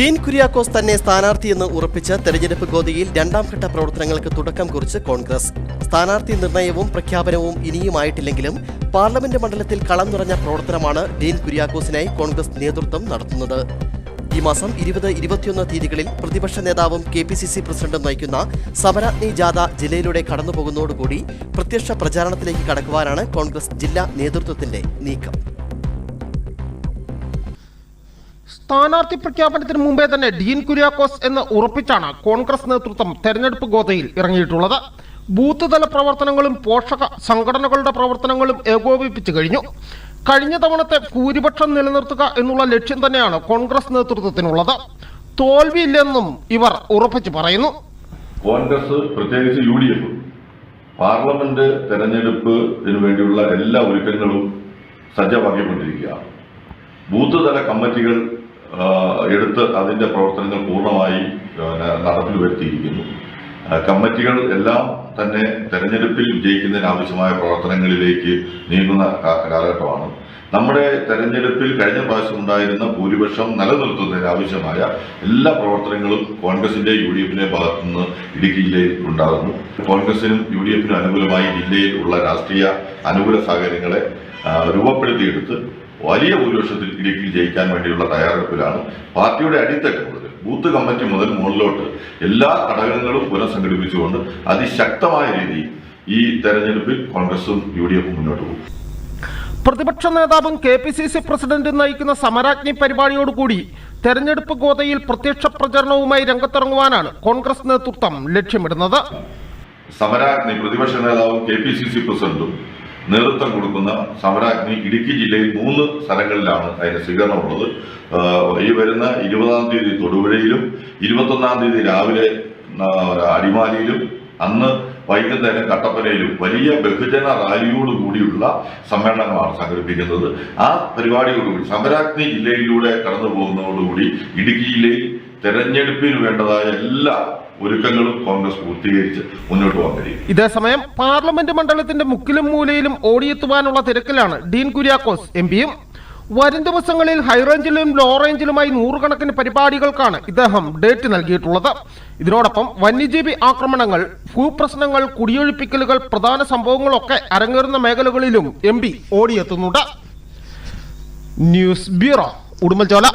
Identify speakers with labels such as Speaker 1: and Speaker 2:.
Speaker 1: ഡീൻ കുര്യാക്കോസ് തന്നെ സ്ഥാനാർത്ഥിയെന്ന് ഉറപ്പിച്ച് തെരഞ്ഞെടുപ്പ് ഗോതിയിൽ രണ്ടാം ഘട്ട പ്രവർത്തനങ്ങൾക്ക് തുടക്കം കുറിച്ച് കോൺഗ്രസ്. സ്ഥാനാർത്ഥി നിർണയവും പ്രഖ്യാപനവും ഇനിയുമായിട്ടില്ലെങ്കിലും പാർലമെന്റ് മണ്ഡലത്തിൽ കളം നിറഞ്ഞ പ്രവർത്തനമാണ് ഡീൻ കുര്യാക്കോസിനായി കോൺഗ്രസ് നേതൃത്വം നടത്തുന്നത്. ഈ മാസം ഇരുപത് ഇരുപത്തിയൊന്ന് തീയതികളിൽ പ്രതിപക്ഷ നേതാവും കെ പി സി സി പ്രസിഡന്റും നയിക്കുന്ന സമരാഗ്നി ജാഥ ജില്ലയിലൂടെ കടന്നുപോകുന്നതോടുകൂടി പ്രത്യക്ഷ പ്രചാരണത്തിലേക്ക് കടക്കുവാനാണ് കോൺഗ്രസ് ജില്ലാ നേതൃത്വത്തിന്റെ നീക്കം.
Speaker 2: സ്ഥാനാർത്ഥി പ്രഖ്യാപനത്തിന് മുമ്പേ തന്നെ ഡീൻ കുര്യാക്കോസ് എന്ന് ഉറപ്പിച്ചാണ് കോൺഗ്രസ് നേതൃത്വം തെരഞ്ഞെടുപ്പ് ഗോതയിൽ ഇറങ്ങിയിട്ടുള്ളത്. ബൂത്ത് തല പ്രവർത്തനങ്ങളും പോഷക സംഘടനകളുടെ പ്രവർത്തനങ്ങളും ഏകോപിപ്പിച്ചു കഴിഞ്ഞു. കഴിഞ്ഞ തവണത്തെ ഭൂരിപക്ഷം നിലനിർത്തുക എന്നുള്ള ലക്ഷ്യം തന്നെയാണ് കോൺഗ്രസ് നേതൃത്വത്തിനുള്ളത്. തോൽവിയില്ലെന്നും ഇവർ ഉറപ്പിച്ചു പറയുന്നു.
Speaker 3: കോൺഗ്രസ് പ്രത്യേകിച്ച് യു ഡി എഫ് പാർലമെന്റ് തെരഞ്ഞെടുപ്പിന് വേണ്ടിയുള്ള എല്ലാ ഒരുക്കങ്ങളും സജ്ജമാക്കിക്കൊണ്ടിരിക്കുകയാണ്. ബൂത്ത് തല കമ്മിറ്റികൾ എടുത്ത് അതിന്റെ പ്രവർത്തനങ്ങൾ പൂർണമായി നടപ്പിൽ വരുത്തിയിരിക്കുന്നു കമ്മിറ്റികൾ എല്ലാം തന്നെ തെരഞ്ഞെടുപ്പിൽ വിജയിക്കുന്നതിന് ആവശ്യമായ പ്രവർത്തനങ്ങളിലേക്ക് നീങ്ങുന്ന കാലഘട്ടമാണ്. നമ്മുടെ തെരഞ്ഞെടുപ്പിൽ കഴിഞ്ഞ പ്രാവശ്യം ഉണ്ടായിരുന്ന ഭൂരിപക്ഷം നിലനിർത്തുന്നതിന് ആവശ്യമായ എല്ലാ പ്രവർത്തനങ്ങളും കോൺഗ്രസിന്റെ യു ഡി എഫിന്റെ ഭാഗത്തുനിന്ന് ഇടുക്കി ജില്ലയിൽ ഉണ്ടാകുന്നു. കോൺഗ്രസിനും യു ഡി എഫിനും അനുകൂലമായി ജില്ലയിൽ ഉള്ള രാഷ്ട്രീയ അനുകൂല സാഹചര്യങ്ങളെ രൂപപ്പെടുത്തിയെടുത്ത് വലിയ ഭൂരിപക്ഷത്തിൽ ഇടുക്കിയിൽ ജയിക്കാൻ വേണ്ടിയുള്ള തയ്യാറെടുപ്പിലാണ് പാർട്ടിയുടെ അടിത്തട്ട് മുതൽ ബൂത്ത് കമ്മിറ്റി മുതൽ മുകളിലോട്ട് എല്ലാ ഘടകങ്ങളും പുനഃസംഘടിപ്പിച്ചുകൊണ്ട് അതിശക്തമായ രീതിയിൽ ഈ തെരഞ്ഞെടുപ്പിൽ കോൺഗ്രസും യു ഡി എഫും മുന്നോട്ട് പോകും.
Speaker 2: പ്രതിപക്ഷ നേതാവും കെ പി സി സി പ്രസിഡന്റും നയിക്കുന്ന സമരാജ്ഞി പരിപാടിയോടുകൂടി തെരഞ്ഞെടുപ്പ് ഗോതയിൽ പ്രത്യക്ഷ പ്രചരണവുമായി രംഗത്തിറങ്ങുവാനാണ് കോൺഗ്രസ് നേതൃത്വം ലക്ഷ്യമിടുന്നത്.
Speaker 3: സമരാഗ്നി പ്രതിപക്ഷ നേതാവും കെ പി സി സി പ്രസിഡന്റും നേതൃത്വം കൊടുക്കുന്ന സമരാഗ്നി ഇടുക്കി ജില്ലയിൽ മൂന്ന് സ്ഥലങ്ങളിലാണ് അതിന് സ്വീകരണമുള്ളത് ഈ വരുന്ന ഇരുപതാം തീയതി തൊടുപുഴയിലും ഇരുപത്തൊന്നാം തീയതി രാവിലെ അടിമാലിയിലും അന്ന് വൈകുന്നേരം കട്ടപ്പനയിലും വലിയ ബഹുജന റാലിയോട് കൂടിയുള്ള സമ്മേളനങ്ങളാണ് സംഘടിപ്പിക്കുന്നത്. ആ പരിപാടിയോടുകൂടി സമരാഗ്നി ജില്ലയിലൂടെ കടന്നു പോകുന്നതോടുകൂടി ഇടുക്കി ജില്ലയിൽ തെരഞ്ഞെടുപ്പിന് വേണ്ടതായ എല്ലാ ഒരുക്കങ്ങളും കോൺഗ്രസ് പൂർത്തീകരിച്ച് മുന്നോട്ട് പോകാൻ കഴിയും.
Speaker 2: ഇതേസമയം പാർലമെന്റ് മണ്ഡലത്തിന്റെ മുക്കിലും മൂലയിലും ഓടിയെത്തുവാനുള്ള തിരക്കിലാണ് ഡീൻ കുര്യാക്കോസ് എം പിയും. വരും ദിവസങ്ങളിൽ ഹൈറേഞ്ചിലും ലോ റേഞ്ചിലുമായി നൂറുകണക്കിന് പരിപാടികൾക്കാണ് ഇദ്ദേഹം ഡേറ്റ് നൽകിയിട്ടുള്ളത്. ഇതിനോടൊപ്പം വന്യജീവി ആക്രമണങ്ങൾ ഭൂപ്രശ്നങ്ങൾ കുടിയൊഴിപ്പിക്കലുകൾ പ്രധാന സംഭവങ്ങളൊക്കെ അരങ്ങേറുന്ന മേഖലകളിലും M P ഓടിയെത്തുന്നുണ്ട്. News bureau Udumbanchola